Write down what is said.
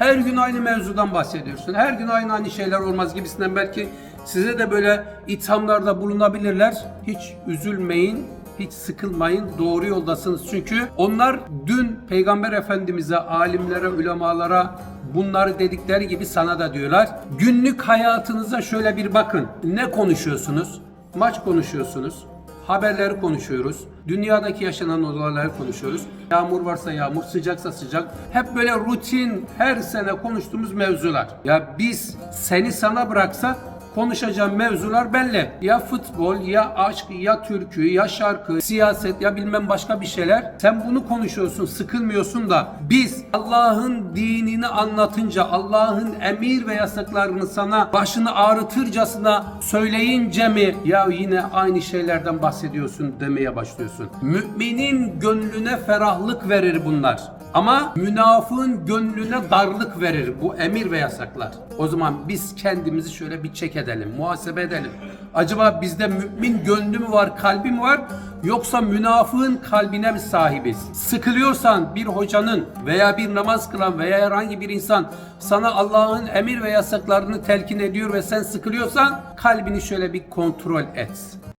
Her gün aynı mevzudan bahsediyorsun. Her gün aynı aynı şeyler olmaz gibisinden belki size de böyle ithamlarda bulunabilirler. Hiç üzülmeyin. Hiç sıkılmayın. Doğru yoldasınız. Çünkü onlar dün Peygamber Efendimiz'e, alimlere, ulemalara bunları dedikleri gibi sana da diyorlar. Günlük hayatınıza şöyle bir bakın. Ne konuşuyorsunuz? Maç konuşuyorsunuz. Haberleri konuşuyoruz. Dünyadaki yaşanan olayları konuşuyoruz. Yağmur varsa yağmur, sıcaksa sıcak. Hep böyle rutin her sene konuştuğumuz mevzular. Ya biz seni sana bıraksak konuşacağım mevzular belli. Ya futbol, ya aşk, ya türkü, ya şarkı, siyaset, ya bilmem başka bir şeyler. Sen bunu konuşuyorsun, sıkılmıyorsun da biz Allah'ın dinini anlatınca, Allah'ın emir ve yasaklarını sana başını ağrıtırcasına söyleyince mi ya yine aynı şeylerden bahsediyorsun demeye başlıyorsun. Müminin gönlüne ferahlık verir bunlar. Ama münafığın gönlüne darlık verir bu emir ve yasaklar. O zaman biz kendimizi şöyle bir çek edelim, muhasebe edelim. Acaba bizde mümin gönlü mü var, kalbi mi var? Yoksa münafığın kalbine mi sahibiz? Sıkılıyorsan bir hocanın veya bir namaz kılan veya herhangi bir insan sana Allah'ın emir ve yasaklarını telkin ediyor ve sen sıkılıyorsan kalbini şöyle bir kontrol et.